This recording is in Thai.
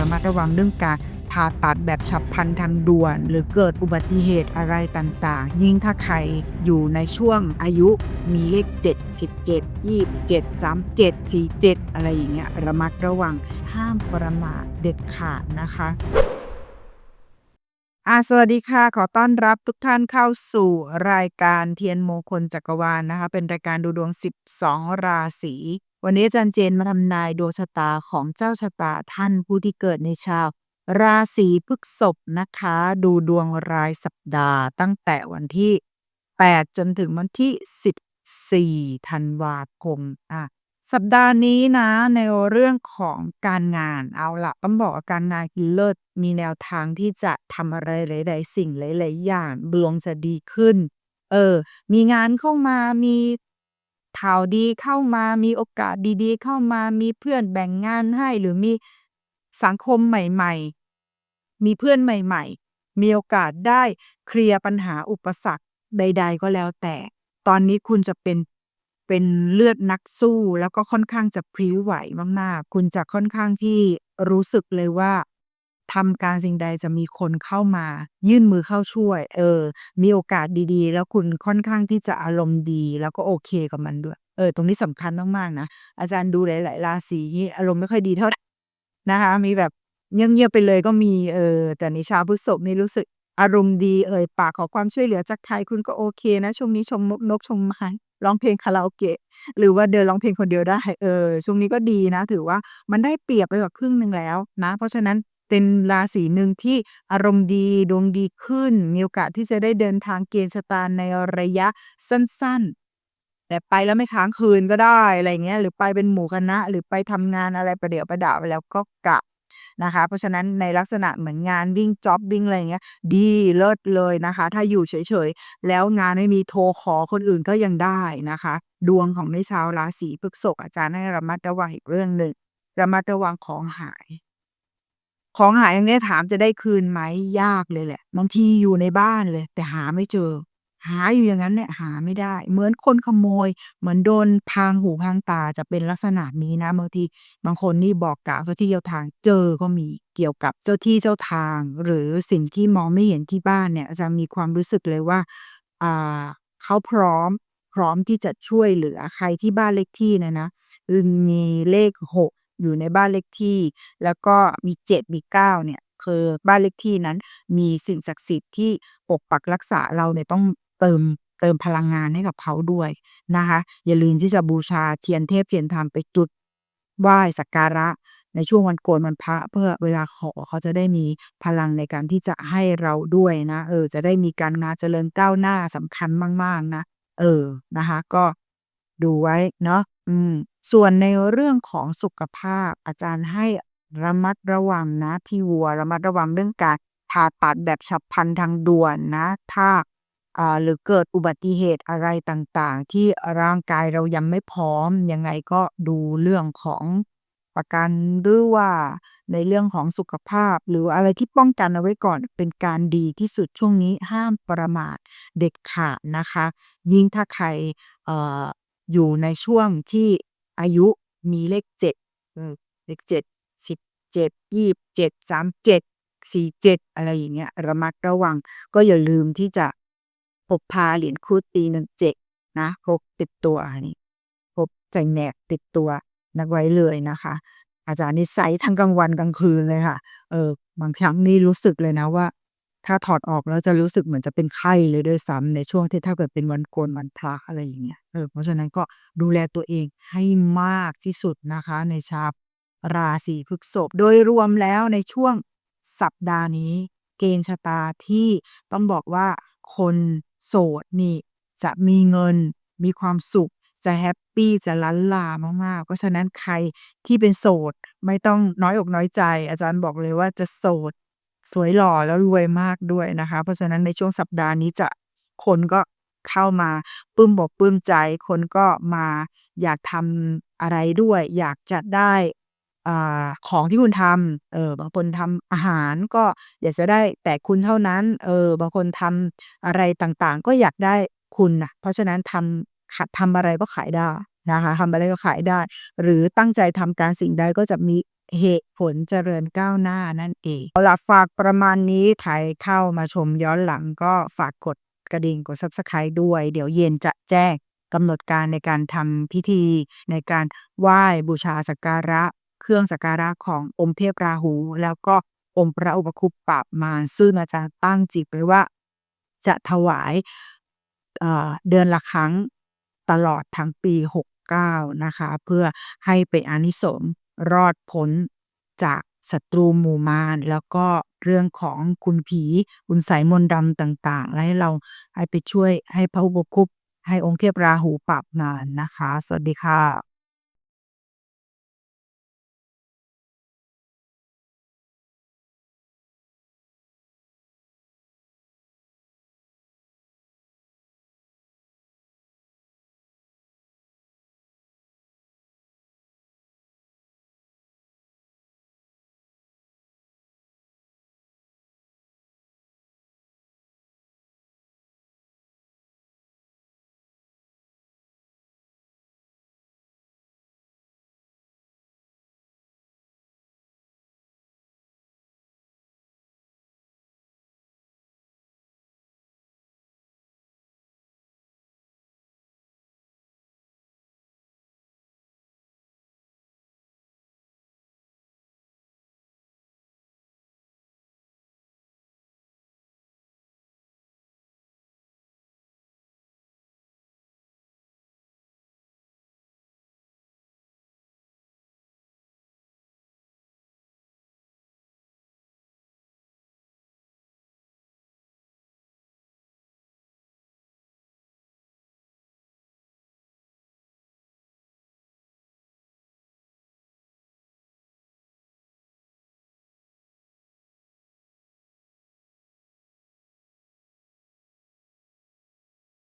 ระมัดระวังเรื่องการผ่าตัดแบบฉับพลันทันด่วน หรือเกิดอุบัติเหตุอะไรต่างๆ ยิ่งถ้าใครอยู่ในช่วงอายุมีเลข 7 17 27 37 47 อะไรอย่างเงี้ยระมัดระวังห้ามประมาทเด็ดขาดนะคะอ่าสวัสดีค่ะ ขอต้อนรับทุกท่านเข้าสู่รายการเทียนโมคลจักรวาลนะคะ เป็นรายการดูดวง 12 ราศี วันนี้อาจารย์เจนมาทำนายดวงชะตาของเจ้าชะตาท่านผู้ที่เกิดในชาว ราศีพฤษภนะคะ ดูดวงรายสัปดาห์ตั้งแต่วันที่ 8 จนถึงวันที่ 14 ธันวาคมอะสัปดาห์นี้นะในเรื่องของการงานเอาละต้องบอกว่าการงานคือเลิศมีแนวทางที่จะทำอะไรหลายๆสิ่งหลายๆอย่างดวงจะดีขึ้น เออ มีงานเข้ามามี ข่าวดีเข้ามามีโอกาสดีๆ เข้ามามีเพื่อนแบ่งงานให้หรือมีสังคมใหม่ๆ มีเพื่อนใหม่ๆ มีโอกาสได้เคลียร์ปัญหาอุปสรรคใด ๆ ก็แล้วแต่ ตอนนี้คุณจะเป็นเป็นเลือดนักสู้ แล้วก็ค่อนข้างจะพริ้วไหวมากๆ คุณจะค่อนข้างที่รู้สึกเลยว่า ทำการสิ่งใดจะมีคนเข้ามา ยื่นมือเข้าช่วย เออ มีโอกาสดีๆ แล้วคุณค่อนข้างที่จะอารมณ์ดี แล้วก็โอเคกับมันด้วย เออ ตรงนี้สำคัญมากๆนะ อาจารย์ดูหลายๆราศีนี่อารมณ์ไม่ค่อยดีเท่าไหร่นะคะ มีแบบเงียบๆไปเลยก็มี เออ แต่ในชาวพฤษภนี่รู้สึกอารมณ์ดีเอ่ยปากขอความช่วยเหลือจากใครคุณก็โอเคนะช่วงนี้ชมนกนกชมไม้ร้องเพลงคาราโอเกะหรือว่าเดินร้องเพลงคนเดียวได้เออช่วงนี้ก็ดีนะ ถือว่ามันได้เปรียบไปกว่าครึ่งหนึ่งแล้วนะ เพราะฉะนั้น เป็นราศีหนึ่งที่อารมณ์ดีดวงดีขึ้น มีโอกาสที่จะได้เดินทางเกณฑ์ชะตาในระยะสั้น ๆ แต่ไปแล้วไม่ค้างคืนก็ได้อะไรเงี้ยหรือไปเป็นหมู่คณะ หรือไปทำงานอะไรประเดะประดะไปแล้วก็กลับนะคะ เพราะฉะนั้นในลักษณะเหมือนงานวิ่งจ็อบวิ่งอะไรเงี้ย ดีเลิศเลยนะคะ ถ้าอยู่เฉยๆ แล้วงานไม่มีโทรขอคนอื่นก็ยังได้นะคะ ดวงของในชาวราศีพฤษภอาจารย์ให้ระมัดระวังอีกเรื่องหนึ่งระมัดระวังของหาย ของหายอย่างนี้ถามจะได้คืนไหมยากเลยแหละบางทีอยู่ในบ้านเลย แต่หาไม่เจอ หาอยู่อย่างงั้นเนี่ยหาไม่ได้ เหมือนคนขโมย เหมือนโดนพางหูพางตาจะเป็นลักษณะนี้นะบางทีบางคนนี่บอกกล่าวเจ้าที่เจ้าทางเจอก็มีเกี่ยวกับเจ้าที่เจ้าทาง หรือสิ่งที่มองไม่เห็นที่บ้านเนี่ยจะมีความรู้สึกเลยว่าอ่าเขาพร้อมพร้อมที่จะช่วยเหลือใครที่บ้านเลขที่นี่นะมีเลข6 อยู่ในบ้านเลขที่ แล้วก็มี 7 มี 9 เนี่ย คือบ้านเลขที่นั้นมีสิ่งศักดิ์สิทธิ์ที่ปกปักรักษาเราเนี่ยต้องเติม เติมพลังงานให้กับเขาด้วยนะคะ อย่าลืมที่จะบูชาเทียนเทพเทียนธรรมไปจุดไหว้สักการะในช่วงวันโกนวันพระเพื่อเวลาขอเขาจะได้มีพลังในการที่จะให้เราด้วยนะ เออ จะได้มีการงานเจริญก้าวหน้าสำคัญมาก ๆ นะ เออ นะคะ ก็ ดูไว้เนาะอืมส่วนในเรื่องของสุขภาพ อาจารย์ให้ระมัดระวังนะ พี่วัวระมัดระวังเรื่องการผ่าตัดแบบฉับพลันทันด่วนนะ ถ้าอ่าหรือเกิดอุบัติเหตุอะไรต่างๆ ที่ร่างกายเรายังไม่พร้อม ยังไงก็ดูเรื่องของประกันหรือว่าในเรื่องของสุขภาพ หรืออะไรที่ป้องกันเอาไว้ก่อนเป็นการดีที่สุดช่วงนี้ห้ามประมาทเด็ดขาดนะคะ ยิ่งถ้าใครเอ่อ อยู่ในช่วงที่อายุมีเลข7เออเลข7 17 27 37 47อะไรอย่างเงี้ยระมัดระวัง ก็อย่าลืมที่จะพกพาเหรียญครุฑปี17นะพกติดตัวนี่พกใส่แหนบติดตัวนักไว้เลยนะคะ อาจารย์นี่ใส่ทั้งกลางวันกลางคืนเลยค่ะ เออบางครั้งนี่รู้สึกเลยนะว่า ถ้าถอดออกแล้วจะรู้สึกเหมือนจะเป็นไข้เลยด้วยซ้ำในช่วงที่ถ้าเกิดเป็นวันโกนวันพระอะไรอย่างเงี้ย เออ เพราะฉะนั้นก็ดูแลตัวเองให้มากที่สุดนะคะ ในชาวราศีพฤษภโดยรวมแล้วในช่วงสัปดาห์นี้ เกณฑ์ชะตาที่ต้องบอกว่าคนโสดนี่จะมีเงิน มีความสุข จะแฮปปี้จะล้านลามากๆ เพราะฉะนั้นใครที่เป็นโสดไม่ต้องน้อยอกน้อยใจ อาจารย์บอกเลยว่าจะโสด สวยหล่อแล้วรวยมากด้วยนะคะ เพราะฉะนั้นในช่วงสัปดาห์นี้จะคนก็เข้ามาปลื้มบอกปลื้มใจ คนก็มาอยากทำอะไรด้วย อยากจะได้อ่าของที่คุณทำเออบางคนทำอาหารก็อยากจะได้แต่คุณเท่านั้น เออบางคนทำอะไรต่างๆ ก็อยากได้คุณน่ะเพราะฉะนั้นทำทำอะไรก็ขายได้นะคะทำอะไรก็ขายได้ หรือตั้งใจทำการสิ่งใดก็จะมี เหตุผลเจริญก้าวหน้านั่นเองเอาละฝากประมาณนี้ใครเข้ามาชมย้อนหลังก็ฝากกดกระดิ่งกด Subscribe ด้วย เดี๋ยวเย็นจะแจ้งกำหนดการในการทำพิธี ในการไหว้บูชาสักการะ เครื่องสักการะขององค์เทพราหู แล้วก็องค์พระอุปคุปปาบมารซึ่งอาจารย์ตั้งจิตไว้ว่า จะถวายเเดือนละครั้งตลอดทั้งปี 69 นะคะ เพื่อให้เป็นอนิสงส์ รอดพ้นจากศัตรูหมู่มาร แล้วก็เรื่องของคุณผีคุณสายมนต์ดำต่างๆ และให้เราให้ไปช่วยให้พระอุปคุปให้องค์เทพราหูปราบมารนะคะ สวัสดีค่ะ